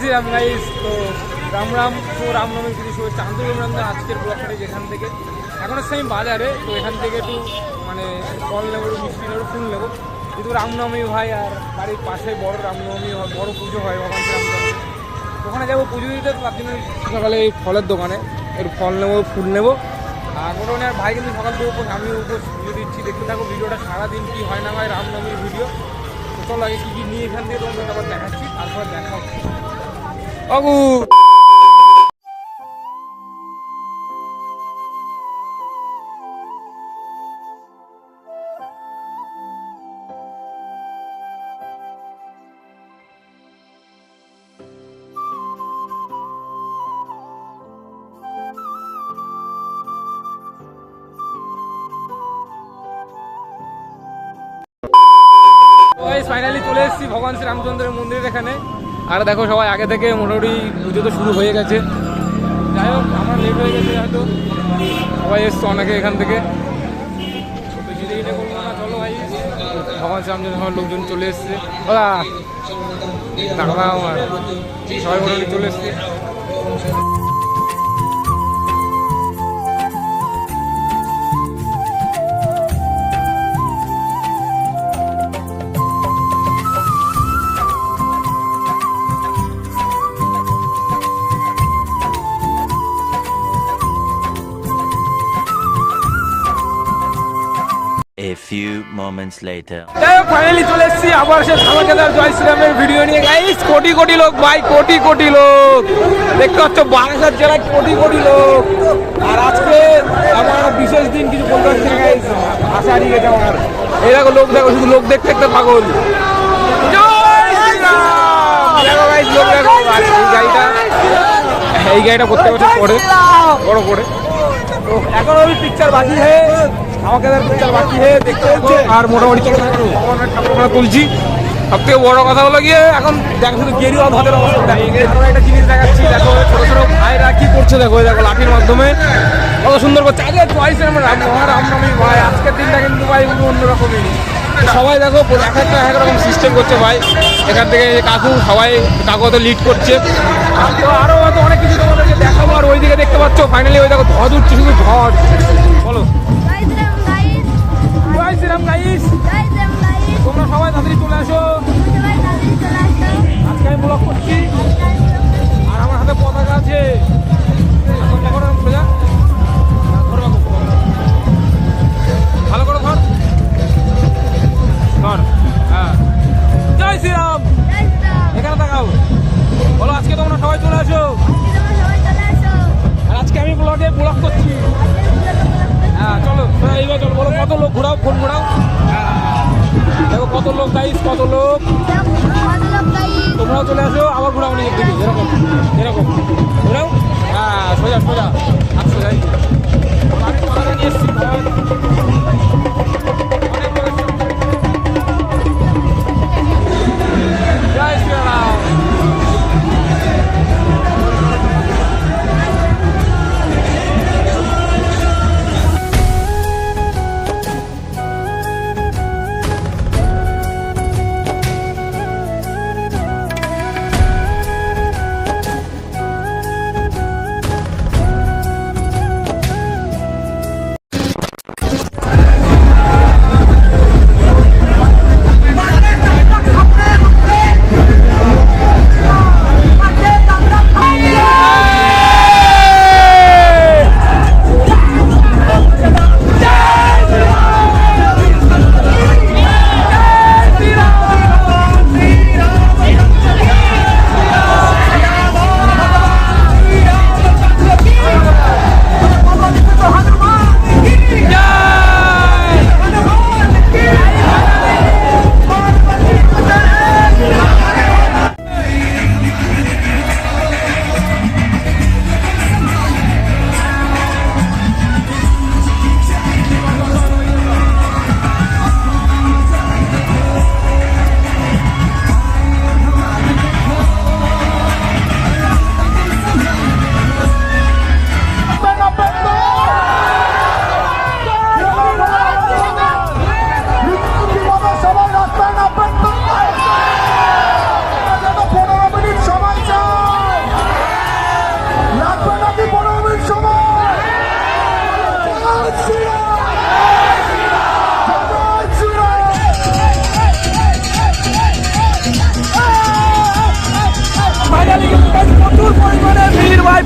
Shriram guys তো রাম রাম, তো রামনবমীর কিছু শুভেচ্ছা। আন্তরিক অভিনন্দন আজকের ব্লগটা যেখান থেকে। এখন হচ্ছে আমি বাজারে, তো এখান থেকে একটু মানে ফল নেব, মিষ্টি নেব ফুল নেব। কিন্তু রামনবমী ভাই আর বাড়ির পাশে বড় রামনবমী হয়, বড় পুজো হয় ভগবান রামনবমী ওখানে যাব পুজো দিতে তার জন্য সকালে এই ফলের দোকানে, একটু ফল নেব ফুল নেব। আর মোটামুটি আর ভাই কিন্তু সকাল থেকে উপোস আমি উপোস ভিডিও দিচ্ছি, দেখতে থাকো ভিডিওটা, সারাদিন কী হয় না হয় রামনবমীর ভিডিও। চলো আগে কী কী নিয়ে এখান থেকে তোমাদের আবার দেখাচ্ছি, তারপর দেখা হচ্ছে বাবু ফাইনালি চলে এসেছি ভগবান শ্রী রামচন্দ্রের মন্দিরের এখানে। আর দেখো সবাই, আগে থেকে মোটামুটি পুজো তো শুরু হয়ে গেছে। যাই হোক, আমার লেট হয়ে গেছে হয়তো। সবাই এসছে অনেকে এখান থেকে। চলো ভাই। ভগবান রামচন্দ্র সবার লোকজন চলে এসছে। দাঁড়া আমার সবাই মোটামুটি চলে এসছে। Moments later. ফাইনালি চলে এসেছি, আবার সে ধামাকেদার জয় শ্রীরামের ভিডিও নিয়ে। গাইস কোটি কোটি লোক, ভাই, কোটি কোটি লোক। দেখতে পাচ্ছ, বারাসাত জেলায় কোটি কোটি লোক। আর আজকে আমার বিশেষ দিন কিছু বলতে পারছি গাইস আশা হারিয়ে গেছে আমার। এই দেখো লোক, দেখো, শুধু লোক দেখতে দেখতে পাগল। লোক, দেখো। এই গাড়িটা এই গাড়িটা প্রত্যেক বছর পড়ে। বড় করে এখন আমি পিকচার বাকি হয়ে আমাকে বাকি হয়ে দেখতে হচ্ছে। আর মোটামুটি চলো তুলছি। সব থেকে বড় কথা হলো গিয়ে, এখন দেখো, শুধু গেরুয়া ভাতের অবস্থা। একটা জিনিস দেখাচ্ছি, দেখো, ছোট ছোট ভাইরা কি করছে, দেখো দেখো, লাঠির মাধ্যমে। কত সুন্দর করছে। আগে চয়েস আমার রাম রামনবমী ভাই, আজকের দিনটা কিন্তু ভাই অন্যরকমই। সবাই দেখো, এক একটা, এক রকম সিস্টেম করছে ভাই। এখান থেকে কাকু, সবাই কাকু তো লিড করছে। আর তো আরও হয়তো অনেক কিছু তোমাদেরকে দেখাবো, আর ওইদিকে দেখতে পাচ্ছ ফাইনালি ওই দেখো, ধদ উঠছে, শুধু ধদ। গাইস তোমরা সবাই তাড়াতাড়ি চলে আসো। আজকে আমি ব্লগ করছি। আর আমার হাতে পতাকা আছে। ভালো করে ধর। ধর। হ্যাঁ। জয় শ্রীরাম। এখানে তাকাও। বলো, আজকে তোমরা সবাই চলে আসো। আর আজকে আমি ব্লগে ব্লগ করছি। হ্যাঁ চলো। এইবার চলো। বলো, কত লোক? ঘোরাও ফোন ঘোরাও। দেখো কত লোক গাইস কত লোক? তোমরাও চলে আসো, আবার ঘোরাও নিয়ে দিকে এরকম এরকম। ঘোরাও? হ্যাঁ সোজা সোজা। আর সোজাই নিয়ে এসেছি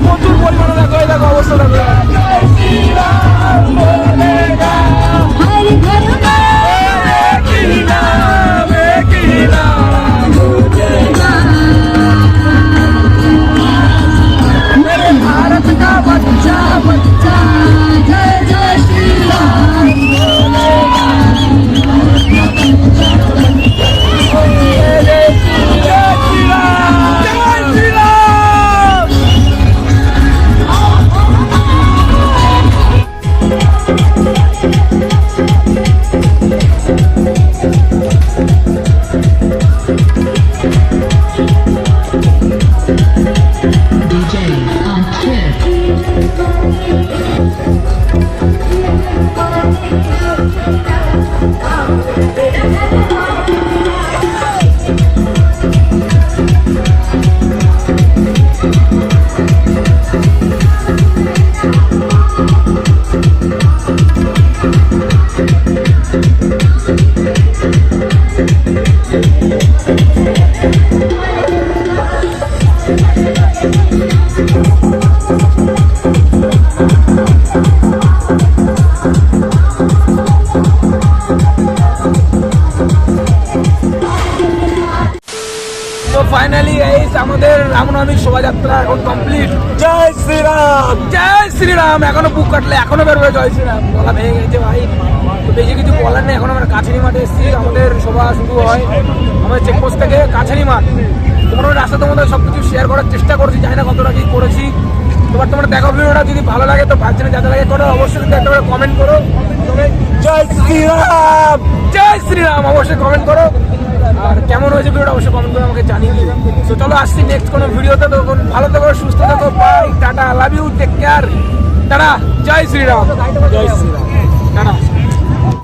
প্রচুর পরিমাণে দেখো এই দেখো অবস্থা দেখো। তো আমাদের রামনবমীর শোভাযাত্রা এখন কমপ্লিট জয় শ্রীরাম! জয় শ্রীরাম! এখনও বুক কাটলে এখনও বেরোবে জয় শ্রীরাম। গলা ভেঙে গেছে ভাই। তো বেশি কিছু বলার নেই এখন আমরা কাছারি মাঠে এসেছি। আমাদের শোভা শুরু হয়। আমাদের চেকপোস্ট থেকে কাছারি মাঠ। তোমার রাস্তা তোমাদের সব কিছু শেয়ার করার চেষ্টা করছি জানি না কতটা কি করেছি। তোমার তোমরা দেখো ভিডিওটা যদি ভালো লাগে তো ভাবছেন যাতে লাগে করো। অবশ্যই একটা কমেন্ট করো। জয় শ্রীরাম! শ্রীরাম অবশ্যই কমেন্ট করো। আর কেমন হয়েছে ভিডিওটা অবশ্যই কমেন্ট করে আমাকে জানিয়ে দিও। তো চলো আসছি নেক্সট কোনো ভিডিওতে। তখন ভালো থাকো সুস্থ থাকো bye tata love you take care tata জয় শ্রীরাম। জয় শ্রীরাম। টাটা।